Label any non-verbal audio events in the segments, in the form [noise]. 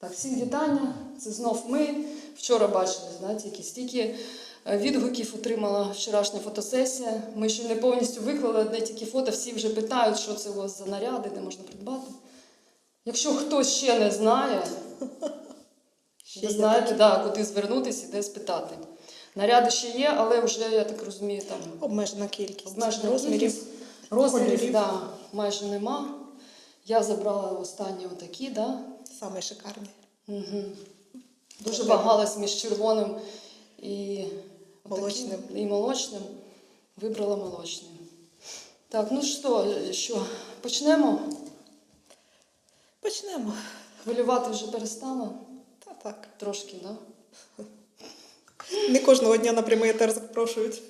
Так, всім вітання. Це знов ми. Вчора бачили, знаєте, які стільки е, відгуків отримала вчорашня фотосесія. Ми ще не повністю виклали одне тільки фото. Всі вже питають, що це у вас за наряди, де можна придбати. Якщо хтось ще не знає, Ще ви знаєте, да, куди звернутися і де спитати. Наряди ще є, але вже, я так розумію, там Обмежена кількість обмежена розмірів. Розмірів да, майже нема. Я забрала останні отакі, да, Саме шикарні. Угу. Дуже вагалась між червоним і Молочним. отаким, і молочним. Вибрала молочним. Так, ну що, що, почнемо? Почнемо. Хвилювати вже перестала? Та так. Трошки, так? Да? Не кожного дня на прямий етер запрошують.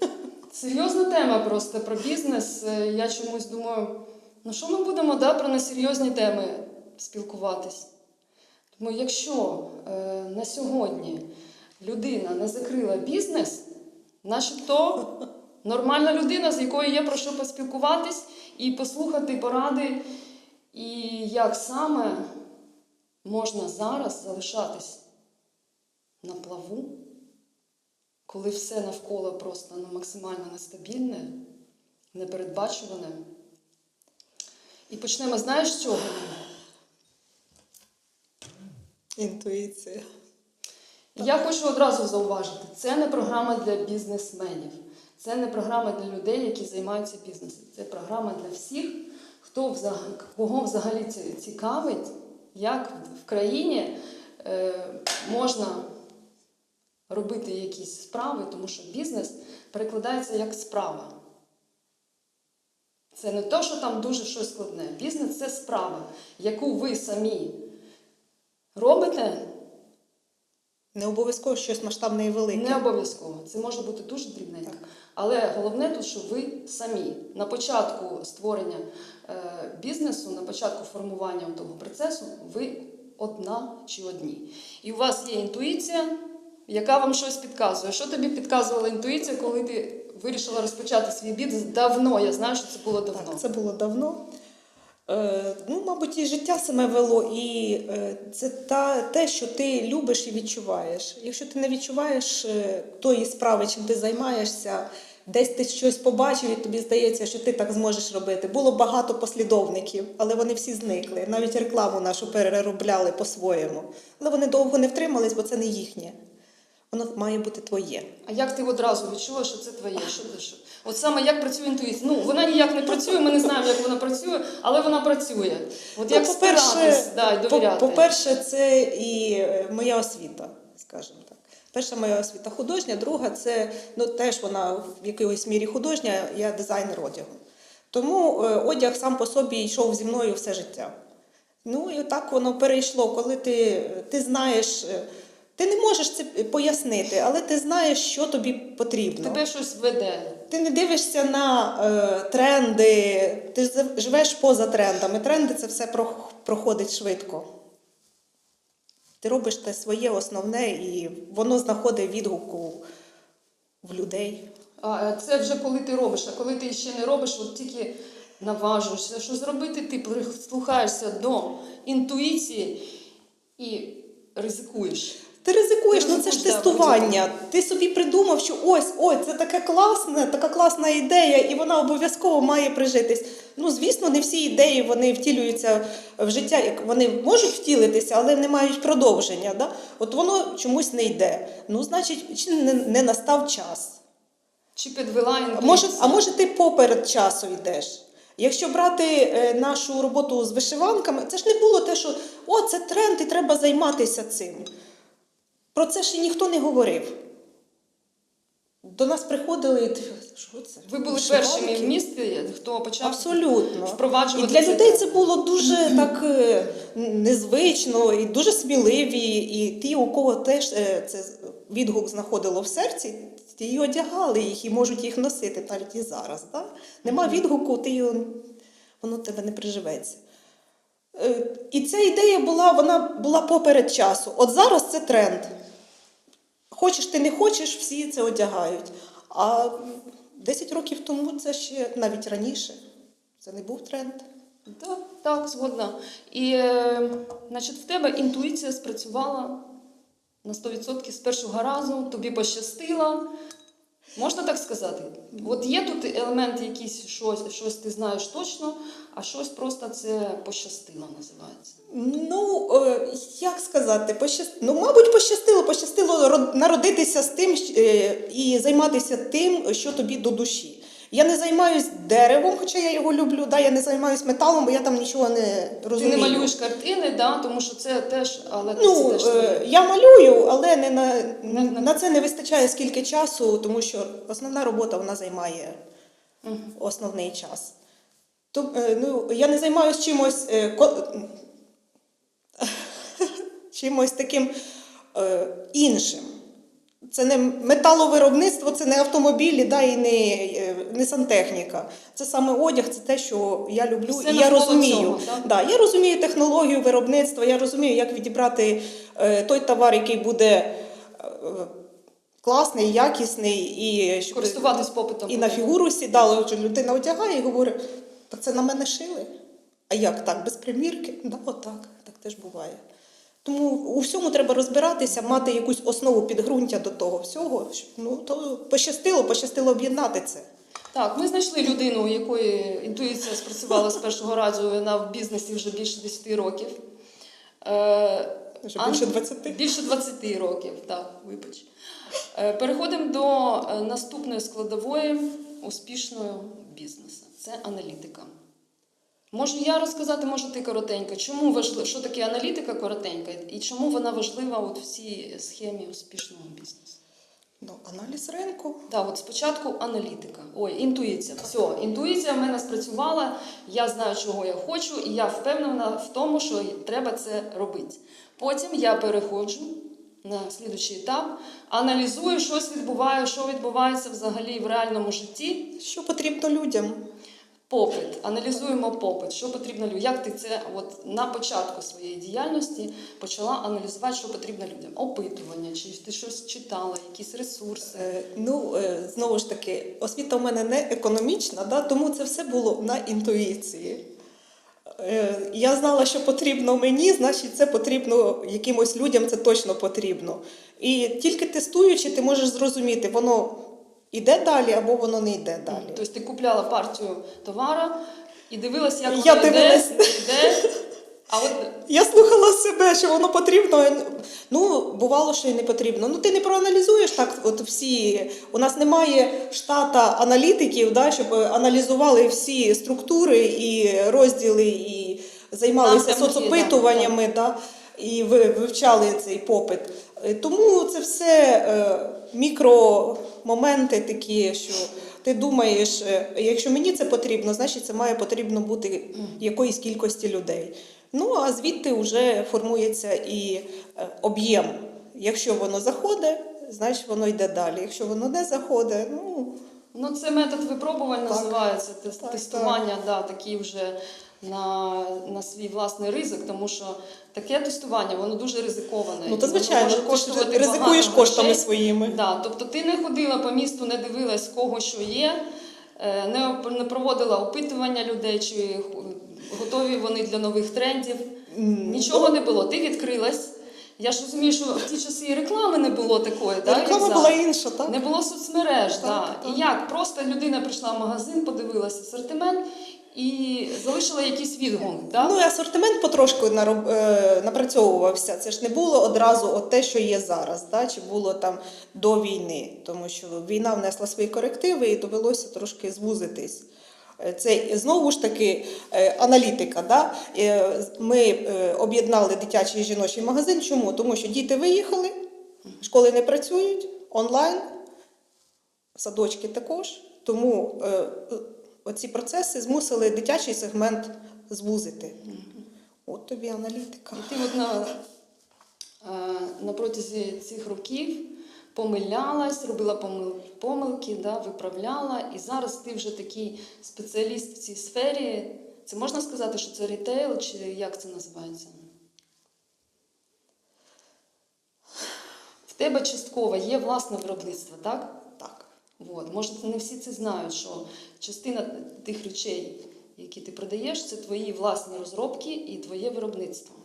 Серйозна тема просто про бізнес. Е, Я чомусь думаю, ну що ми будемо да, про несерйозні теми спілкуватись? Тому якщо е, на сьогодні людина не закрила бізнес, значить то нормальна людина, з якою є про що поспілкуватись і послухати поради, і як саме можна зараз залишатись на плаву коли все навколо просто ну, максимально нестабільне, непередбачуване. І почнемо, знаєш, з чого? Інтуїція. Я хочу одразу зауважити, це не програма для бізнесменів, це не програма для людей, які займаються бізнесом. Це програма для всіх, хто взагалі, кого взагалі цікавить, як в країні е, можна робити якісь справи, тому що бізнес перекладається як справа. Це не то, що там дуже щось складне. Бізнес це справа, яку ви самі робите. Не обов'язково щось масштабне і велике. Не обов'язково. Це може бути дуже дрібненько. Так. Але головне тут, що ви самі на початку створення е, бізнесу, на початку формування того процесу, ви одна чи одні. І у вас є інтуїція, яка вам щось підказує. Що тобі підказувала інтуїція, коли ти вирішила розпочати свій бізнес давно? Я знаю, що це було давно. Так, це було давно. Е, ну, мабуть, і життя саме вело, і е, це та, те, що ти любиш і відчуваєш. Якщо ти не відчуваєш е, тої справи, чим ти займаєшся, десь ти щось побачив, і тобі здається, що ти так зможеш робити. Було багато послідовників, але вони всі зникли. Навіть рекламу нашу переробляли по-своєму. Але вони довго не втримались, бо це не їхнє. Воно має бути твоє. А як ти одразу відчула, що це твоє? Що ти що? От саме як працює інтуїція? Ну вона ніяк не працює, ми не знаємо, як вона працює, але вона працює. От як Ну, по-перше, да, і довіряти. По-перше, це і е, моя освіта, скажімо так. Перша моя освіта художня, друга це ну, теж вона в якоїсь мірі художня, я дизайнер одягу. Тому е, одяг сам по собі йшов зі мною все життя. Ну і так воно перейшло, коли ти, ти знаєш, е, ти не можеш це пояснити, але ти знаєш, що тобі потрібно. Тебе щось веде. Ти не дивишся на е, тренди, ти живеш поза трендами. Тренди це все проходить швидко. Ти робиш те своє основне, і воно знаходить відгуку в людей. А це вже коли ти робиш, а коли ти ще не робиш, от тільки наважуєшся, що зробити, ти прислухаєшся до інтуїції і ризикуєш. Ти ризикуєш, Ти ну це ж да, тестування. Ти собі придумав, що ось, ой, це таке класне, така класна ідея, і вона обов'язково має прижитись. Ну, звісно, не всі ідеї вони втілюються в життя, як вони можуть втілитися, але не мають продовження. Да? От воно чомусь не йде. Ну, значить, чи не, не настав час. Чи підвела А інтуїція? може, а може ти поперед часу йдеш? Якщо брати е, нашу роботу з вишиванками, це ж не було те, що о, це тренд і треба займатися цим. Про це ще ніхто не говорив. До нас приходили, що це? Ви були Вишиванки?» першими в місті, хто почав Абсолютно. І для людей це було дуже [clears throat] так е, незвично і дуже сміливі. І ті, у кого теж е, це відгук знаходило в серці, ті одягали їх і можуть їх носити навіть і зараз. Да? Нема відгуку, ти його, воно тебе не приживеться. Е, І ця ідея була, вона була поперед часу. От зараз це тренд. Хочеш ти не хочеш, всі це одягають. А 10 років тому це ще навіть раніше. Це не був тренд. Так, так, згодна. І е, значить, в тебе інтуїція спрацювала на 100% з першого разу, тобі пощастило. Можна так сказати? От є тут елемент якийсь, щось, щось ти знаєш точно, а щось просто це пощастило називається. Ну, е, як сказати, пощаст... ну, мабуть, пощастило, пощастило род- народитися з тим е, і займатися тим, що тобі до душі. Я не займаюсь деревом, хоча я його люблю, да, я не займаюсь металом, бо я там нічого не розумію. Ти не малюєш картини, да, тому що це теж, але це Ну, теж е, я малюю, але не на, Не- не- на це не вистачає скільки часу, тому що основна робота вона займає Мгм. основний час. То, е, ну, я не займаюся чимось, е, ко- [laughs] чимось таким е, іншим. Це не металовиробництво, це не автомобілі, да, і не, е, не сантехніка. Це саме одяг, це те, що я люблю. Все і я розумію. цього? Да, я розумію технологію виробництва, я розумію, як відібрати е, той товар, який буде е, класний, якісний і користуватись попитом. і на фігуру сідало, що людина одягає і говорить, так це на мене шили. А як так, без примірки? Да, отак, так теж буває. Тому у всьому треба розбиратися, мати якусь основу підґрунтя до того всього. щоб, Ну, то пощастило, пощастило об'єднати це. Так, ми знайшли людину, у якої інтуїція спрацювала з першого разу, вона в бізнесі вже більше 10 років. Е, Вже більше 20. Більше 20 років, так, вибач. Е, Переходимо до е, наступної складової успішного бізнесу. Це аналітика. Можу я розказати, може ти коротенько. Чому важливо, що таке аналітика коротенька і чому вона важлива от в цій схемі успішного бізнесу? Ну, аналіз ринку. Так, от спочатку аналітика. Ой, інтуїція. Все, інтуїція в мене спрацювала. Я знаю, чого я хочу, і я впевнена в тому, що треба це робити. Потім я переходжу на слідуючий етап, аналізую, щось відбуває, що відбувається взагалі в реальному житті. Що потрібно людям? Попит, аналізуємо попит, що потрібно людям. Як ти це от на початку своєї діяльності почала аналізувати, що потрібно людям? Опитування, чи ти щось читала, якісь ресурси. Е, Ну, е, знову ж таки, освіта в мене не економічна, да, тому це все було на інтуїції. Е, Я знала, що потрібно мені, значить, це потрібно якимось людям, це точно потрібно. І тільки тестуючи, ти можеш зрозуміти, воно йде далі або воно не йде далі. Тобто ти купляла партію товара і дивилася, як воно йде, йде. А от Я слухала себе, що воно потрібно. Ну, бувало, що і не потрібно. Ну, ти не проаналізуєш так. От всі у нас немає штата аналітиків, да, щоб аналізували всі структури і розділи, і займалися соцопитуваннями, да, і ви- вивчали цей попит. Е, Тому це все е, мікромоменти такі, що ти думаєш, е, якщо мені це потрібно, значить це має потрібно бути якоїсь кількості людей. Ну а звідти вже формується і об'єм. Якщо воно заходить, значить воно йде далі. Якщо воно не заходить, ну ну, це метод випробувань Так. називається Так, тестування, Да, такий вже на, на свій власний ризик, тому що таке тестування воно дуже ризиковане. Ну, то воно звичайно, може ти коштувати ризикуєш багато коштами грошей. своїми. Да, тобто ти не ходила по місту, не дивилась, кого що є, е, не, проводила опитування людей, чи готові вони для нових трендів. Нічого не було. Ти відкрилась. Я ж розумію, що в ті часи і реклами не було такої, так? Реклама була інша, так? Не було соцмереж, Так, так. І як? Просто людина прийшла в магазин, подивилася асортимент і залишила якийсь відгук. Так? Ну і асортимент потрошку нароб- е, напрацьовувався. Це ж не було одразу от те, що є зараз, да? чи було там до війни, тому що війна внесла свої корективи і довелося трошки звузитись. Е, Це знову ж таки е, аналітика. Да? Ми об'єднали дитячий і жіночий магазин. Чому? Тому що діти виїхали, школи не працюють, онлайн, садочки також. Тому оці процеси змусили дитячий сегмент звузити. От тобі аналітика. І ти от на, е, протязі цих років помилялась, робила помилки, да, виправляла. І зараз ти вже такий спеціаліст в цій сфері. Це можна сказати, що це рітейл, чи як це називається? В тебе частково є власне виробництво, так? От. Може, не всі це знають, що частина тих речей, які ти продаєш, це твої власні розробки і твоє виробництво.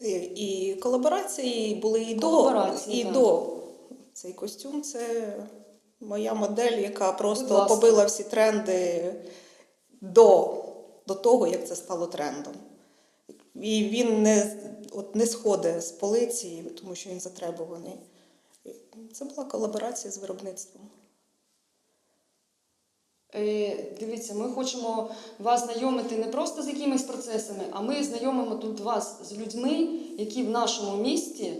І, і колаборації були і до, і так. до. Цей костюм це моя модель, яка просто побила всі тренди до, до того, як це стало трендом. І він не, от не сходить з полиці, тому що він затребуваний. Це була колаборація з виробництвом. Е, Дивіться, ми хочемо вас знайомити не просто з якимись процесами, а ми знайомимо тут вас з людьми, які в нашому місті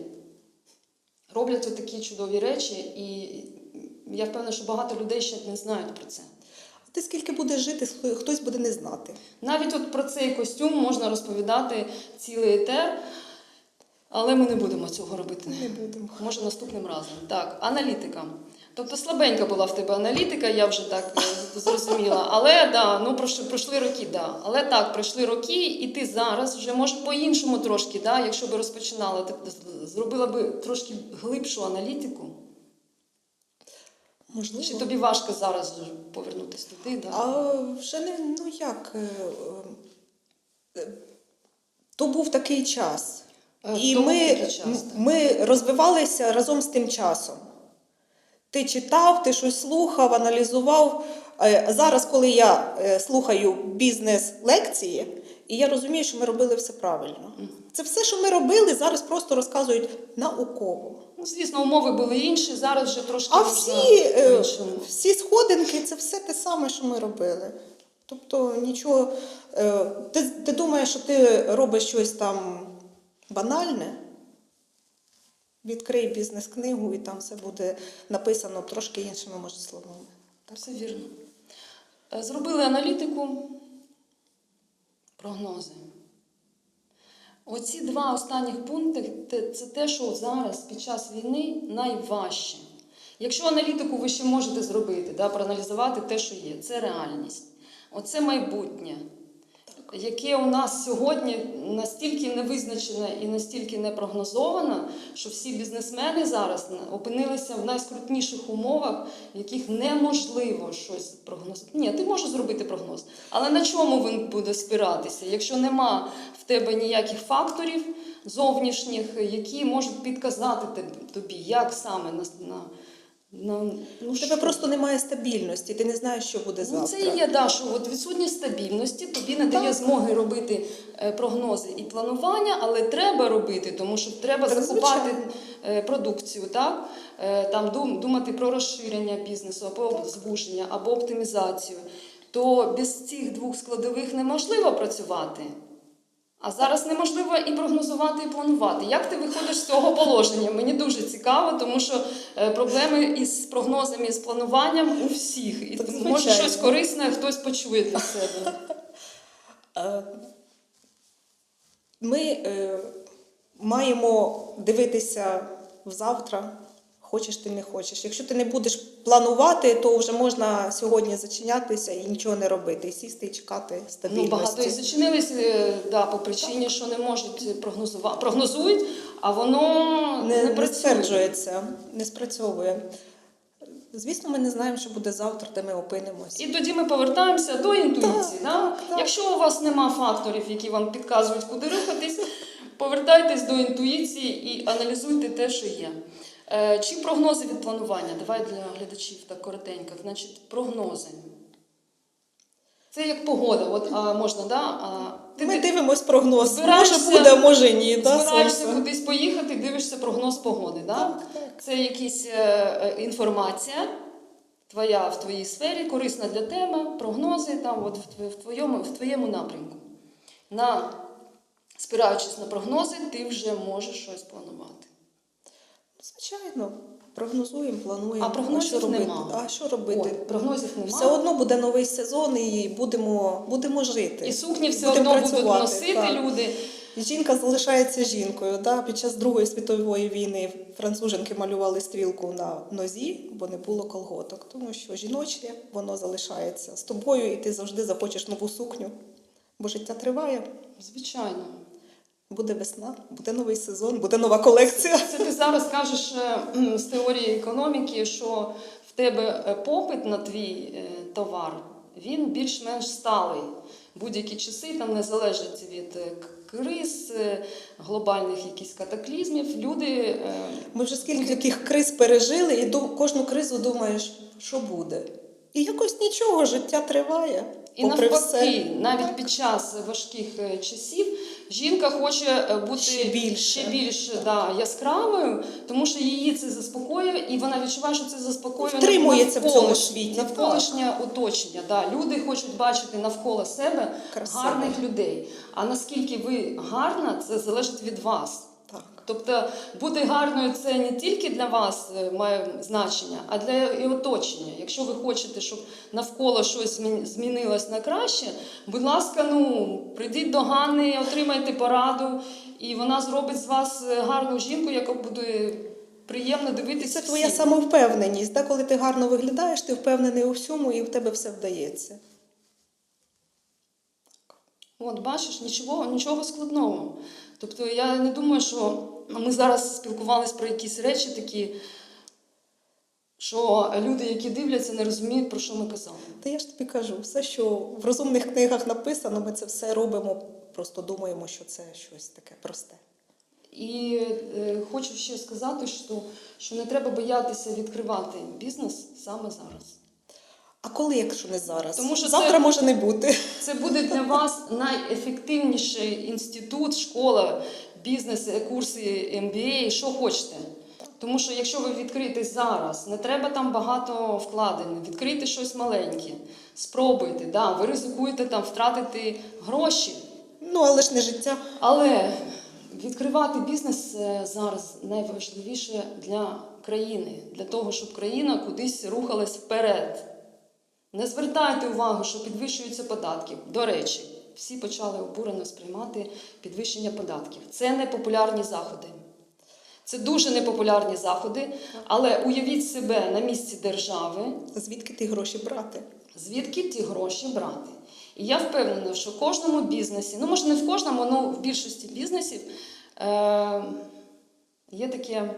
роблять отакі чудові речі. І я впевнена, що багато людей ще не знають про це. А ти скільки будеш жити, хтось буде не знати. Навіть от про цей костюм можна розповідати цілий етер, але ми не будемо цього робити. Не будемо. Може, наступним разом. Так, аналітика. Тобто слабенька була в тебе аналітика, я вже так е, зрозуміла. Але да, ну пройшли, роки, да. Але так, пройшли роки, і ти зараз вже може по-іншому трошки, да, якщо би розпочинала, ти зробила би трошки глибшу аналітику. Можливо. Чи тобі важко зараз повернутися туди? Да? А вже не ну як. е, е, То був такий час. І ми, час, ми розвивалися разом з тим часом. Ти читав, ти щось слухав, аналізував. Е, Зараз, коли я е, слухаю бізнес-лекції, і я розумію, що ми робили все правильно. Це все, що ми робили, зараз просто розказують науково. Ну, звісно, умови були інші, зараз вже трошки А всі, е, всі сходинки це все те саме, що ми робили. Тобто нічого. Ти, ти думаєш, що ти робиш щось там банальне? Відкрий бізнес-книгу, і там все буде написано трошки іншими, може, словами. Так, все вірно. Е, Зробили аналітику, прогнози. Оці два останніх пункти це те, що зараз під час війни найважче. Якщо аналітику ви ще можете зробити, да, проаналізувати те, що є, це реальність. Оце майбутнє, яке у нас сьогодні настільки невизначене і настільки непрогнозоване, що всі бізнесмени зараз опинилися в найскрутніших умовах, в яких неможливо щось прогнозувати. Ні, ти можеш зробити прогноз, але на чому він буде спиратися, якщо нема в тебе ніяких факторів зовнішніх, які можуть підказати тобі, як саме на, на ну, У тебе що? просто немає стабільності, ти не знаєш, що буде Ну, це і є, да, що от відсутність стабільності тобі не дає змоги робити е, прогнози і планування, але треба робити, тому що треба Так, закупати звичайно. е, продукцію, так? Е, Там дум- думати про розширення бізнесу або звуження, або оптимізацію. То без цих двох складових неможливо працювати. А зараз неможливо і прогнозувати, і планувати. Як ти виходиш з цього положення? Мені дуже цікаво, тому що е, проблеми із прогнозами, і з плануванням у всіх. І Так, може щось корисне хтось почує для себе. [laughs] Е, Ми е, маємо дивитися в завтра, хочеш ти не хочеш. Якщо ти не будеш планувати, то вже можна сьогодні зачинятися і нічого не робити, і сісти і чекати Ну, багато і зачинились е, да, по причині, що не можуть прогнозувати. Прогнозують, а воно не, не, не стверджується, не спрацьовує. Звісно, ми не знаємо, що буде завтра, де ми опинимося. І тоді ми повертаємося до інтуїції. да? так, так. Якщо у вас нема факторів, які вам підказують, куди рухатись, повертайтесь до інтуїції і аналізуйте те, що є. Е, Чи прогнози від планування? Давай для глядачів так коротенько. Значить, прогнози. Це як погода. От а, можна, да? А, ти, Ми ти дивимось прогноз. збираєшся- Може буде, а може ні. Да, збираєшся кудись поїхати, дивишся прогноз погоди. Да? Так, так. Це якась е, е, інформація твоя в твоїй сфері, корисна для тебе, прогнози там, от в, в, твоєму, в твоєму напрямку. На, спираючись на прогнози, ти вже можеш щось планувати. Звичайно, прогнозуємо, плануємо. А прогнозів що робити? нема. А що робити? От, прогнозів немає. Все одно буде новий сезон і будемо, будемо жити. І сукні все Будемо одно будуть носити так. люди. І Жінка залишається жінкою. Да? Під час Другої світової війни француженки малювали стрілку на нозі, бо не було колготок. Тому що жіноче воно залишається з тобою, і ти завжди захочеш нову сукню. Бо життя триває, Звичайно. Буде весна, буде новий сезон, буде нова колекція. Це ти зараз кажеш е, з теорії економіки, що в тебе е, попит на твій е, товар він більш-менш сталий. будь-які часи, там не залежить від криз, глобальних якихось катаклізмів. Люди Ми вже скільки таких криз пережили, і ду- кожну кризу думаєш, що буде. І якось нічого, життя триває. І попри навпаки, все. навіть під час важких часів жінка хоче е, бути Ще більше. ще більш да, яскравою, тому що її це заспокоює, і вона відчуває, що це заспокоює Втримується в цьому світі, навколишнє оточення. Да. Люди хочуть бачити навколо себе Красиво. гарних людей. А наскільки ви гарна, це залежить від вас. Тобто бути гарною це не тільки для вас е, має значення, а для і оточення. Якщо ви хочете, щоб навколо щось змінилось на краще, будь ласка, ну прийдіть до Ганни, отримайте пораду, і вона зробить з вас е, гарну жінку, яка буде приємно дивитися. Це твоя всім. самовпевненість. Да? Коли ти гарно виглядаєш, ти впевнений у всьому, і в тебе все вдається. От бачиш, нічого, нічого складного. Тобто я не думаю, що ми зараз спілкувалися про якісь речі такі, що люди, які дивляться, не розуміють, про що ми казали. Та я ж тобі кажу, все, що в розумних книгах написано, ми це все робимо, просто думаємо, що це щось таке просте. І е, хочу ще сказати, що, що не треба боятися відкривати бізнес саме зараз. А коли, якщо не зараз? Тому що Завтра це- може не бути. Це буде для вас найефективніший інститут, школа, бізнес, е, курси MBA, що хочете. Тому що якщо ви відкрите зараз, не треба там багато вкладень, відкрийте щось маленьке, спробуйте, да, ви ризикуєте там втратити гроші. Ну, але ж не життя. Але відкривати бізнес е, зараз найважливіше для країни, для того, щоб країна кудись рухалась вперед. Не звертайте увагу, що підвищуються податки. До речі, всі почали обурено сприймати підвищення податків. Це непопулярні заходи. Це дуже непопулярні заходи, але уявіть себе на місці держави, Звідки ти гроші брати? звідки ті гроші брати. І я впевнена, що в кожному бізнесі, ну може не в кожному, але в більшості бізнесів е, є таке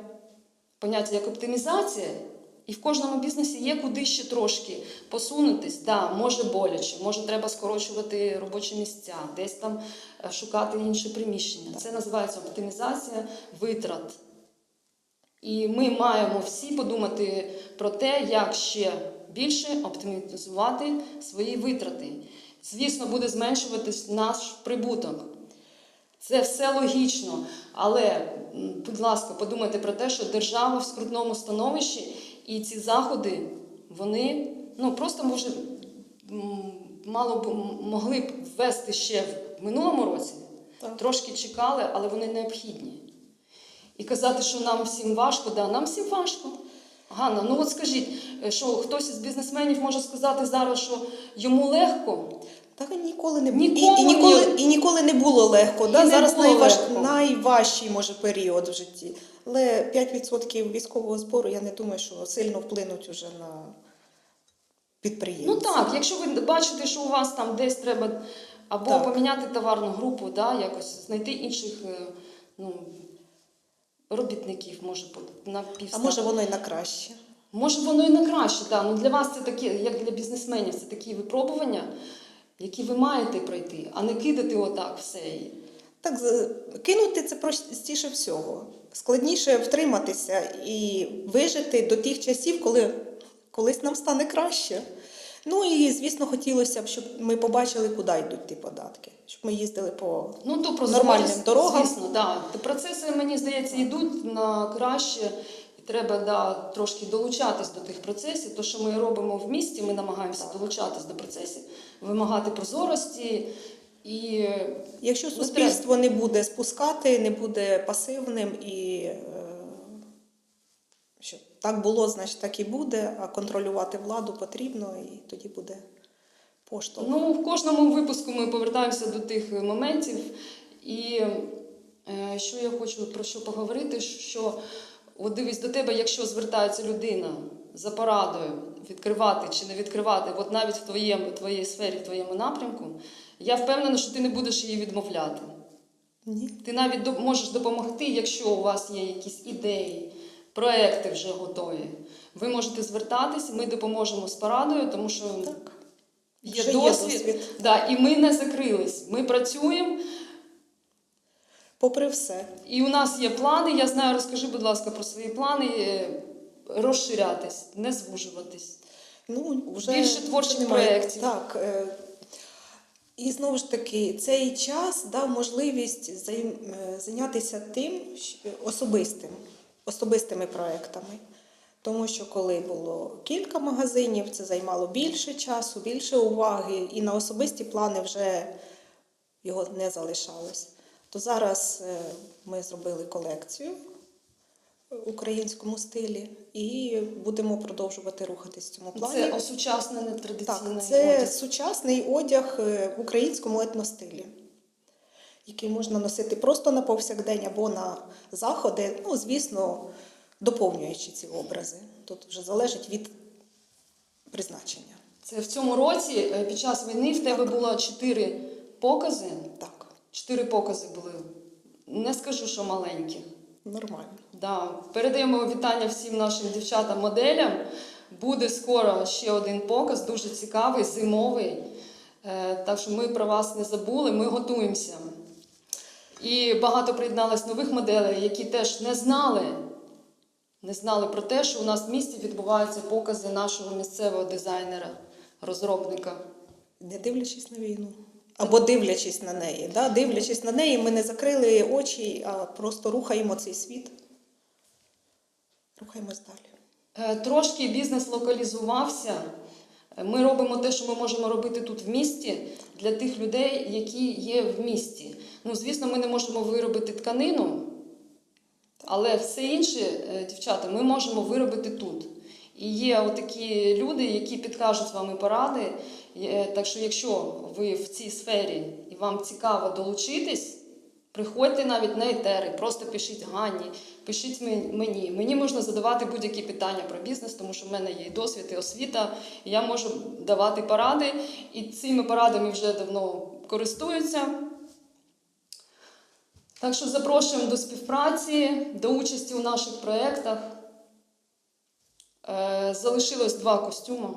поняття як оптимізація, і в кожному бізнесі є куди ще трошки посунутись. Да, може боляче, може треба скорочувати робочі місця, десь там е, шукати інше приміщення. Це називається оптимізація витрат. І ми маємо всі подумати про те, як ще більше оптимізувати свої витрати. Звісно, буде зменшуватись наш прибуток. Це все логічно, але, будь ласка, подумайте про те, що держава в скрутному становищі, і ці заходи, вони ну, просто може, мало б могли б ввести ще в минулому році. Так. Трошки чекали, але вони необхідні. І казати, що нам всім важко, да, нам всім важко. Ганна, ну от скажіть, е, що хтось із бізнесменів може сказати зараз, що йому легко. Та ніколи не Нікому і, і, ніколи, і ніколи не було легко. І да? не Зараз було найваж, легко. найважчий може період в житті. Але 5% військового збору, я не думаю, що сильно вплинуть уже на підприємців. Ну так, якщо ви бачите, що у вас там десь треба або Так. поміняти товарну групу, да, якось знайти інших е, ну, робітників, може, на А може воно і на краще. Може, воно і на краще, да. ну для вас це такі, як для бізнесменів, це такі випробування, які ви маєте пройти, а не кидати отак все. Так, кинути це простіше всього. Складніше втриматися і вижити до тих часів, коли колись нам стане краще. Ну і, звісно, хотілося б, щоб ми побачили, куди йдуть ті податки, щоб ми їздили по Ну, то про Нормальним зрозуміло, дорогам. Звісно, да. Процеси, мені здається, йдуть на краще. Треба да, трошки долучатись до тих процесів. То, що ми робимо в місті, ми намагаємося долучатись до процесів, вимагати прозорості. І Якщо Ну, суспільство не буде спускати, не буде пасивним і е, що так було, значить так і буде, а контролювати владу потрібно, і тоді буде поштовх. Ну, в кожному випуску ми повертаємося до тих моментів. І е, що я хочу про що поговорити, що от дивись до тебе, якщо звертається людина за порадою відкривати чи не відкривати, от навіть в твоєму, твоїй сфері, в твоєму напрямку, я впевнена, що ти не будеш її відмовляти. Ні. Ти навіть можеш допомогти, якщо у вас є якісь ідеї, проекти вже готові. Ви можете звертатись, ми допоможемо з порадою, тому що Так. є Вже є досвід. досвід. Да, і ми не закрились. Ми працюємо, Попри все. і у нас є плани. Я знаю, розкажи, будь ласка, про свої плани е, розширятись, не звужуватись. Ну, вже Більше творчих проєктів. Так. е, І знову ж таки, цей час дав можливість займ- е, зайнятися тим особистим, особистими проектами. Тому що коли було кілька магазинів, це займало більше часу, більше уваги, і на особисті плани вже його не залишалось. То зараз е, ми зробили колекцію українському стилі і будемо продовжувати рухатись в цьому плані. Це осучаснене Так, традиційне. це одяг. сучасний одяг е, в українському етностилі, який можна носити просто на повсякдень або на заходи, ну, звісно, доповнюючи ці образи. Тут вже залежить від призначення. Це в цьому році е, під час війни в тебе було чотири покази. Так, Чотири покази були. Не скажу, що маленькі. нормально. Да. Передаємо вітання всім нашим дівчатам-моделям. Буде скоро ще один показ, дуже цікавий, зимовий. Е, Так що ми про вас не забули, ми готуємося. І багато приєдналось нових моделей, які теж не знали, не знали про те, що у нас в місті відбуваються покази нашого місцевого дизайнера, розробника. Не дивлячись на війну. Або дивлячись на неї. Да? Дивлячись на неї, ми не закрили очі, а просто рухаємо цей світ. Рухаємось далі. Е, Трошки бізнес локалізувався. Е, Ми робимо те, що ми можемо робити тут в місті для тих людей, які є в місті. Ну, звісно, ми не можемо виробити тканину, але все інше, е, дівчата, ми можемо виробити тут. І є отакі люди, які підкажуть вам і поради. Так що, якщо ви в цій сфері і вам цікаво долучитись, Приходьте навіть на етери, просто пишіть Ганні, пишіть мені. Мені можна задавати будь-які питання про бізнес, тому що в мене є і досвід, і освіта, і я можу давати поради, і цими порадами вже давно користуються. Так що запрошуємо до співпраці, до участі у наших проєктах. Е, Залишилось два костюми.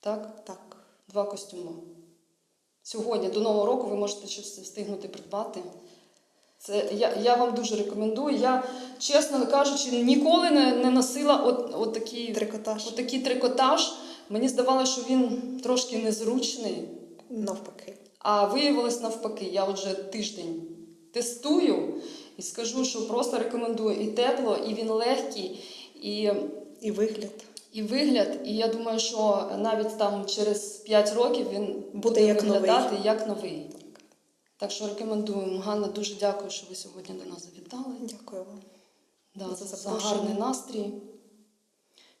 Так? Так. Два костюми. Сьогодні до Нового року ви можете щось встигнути придбати. Це я, я вам дуже рекомендую. Я, чесно кажучи, ніколи не, не носила от, от, такий, Трикотаж. от такий трикотаж. Мені здавалося, що він трошки незручний, Навпаки. а виявилось навпаки. Я вже тиждень тестую і скажу, що просто рекомендую і тепло, і він легкий, і І вигляд. І вигляд, і я думаю, що навіть там через 5 років він Буде як виглядати новий. як новий. Так що рекомендуємо. Ганна, дуже дякую, що ви сьогодні до нас завітали. Дякую вам. Да, За за, за гарний настрій.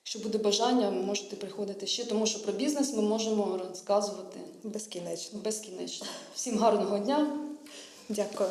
Якщо буде бажання, можете приходити ще, тому що про бізнес ми можемо розказувати Безкінечно. безкінечно. Всім гарного дня! Дякую.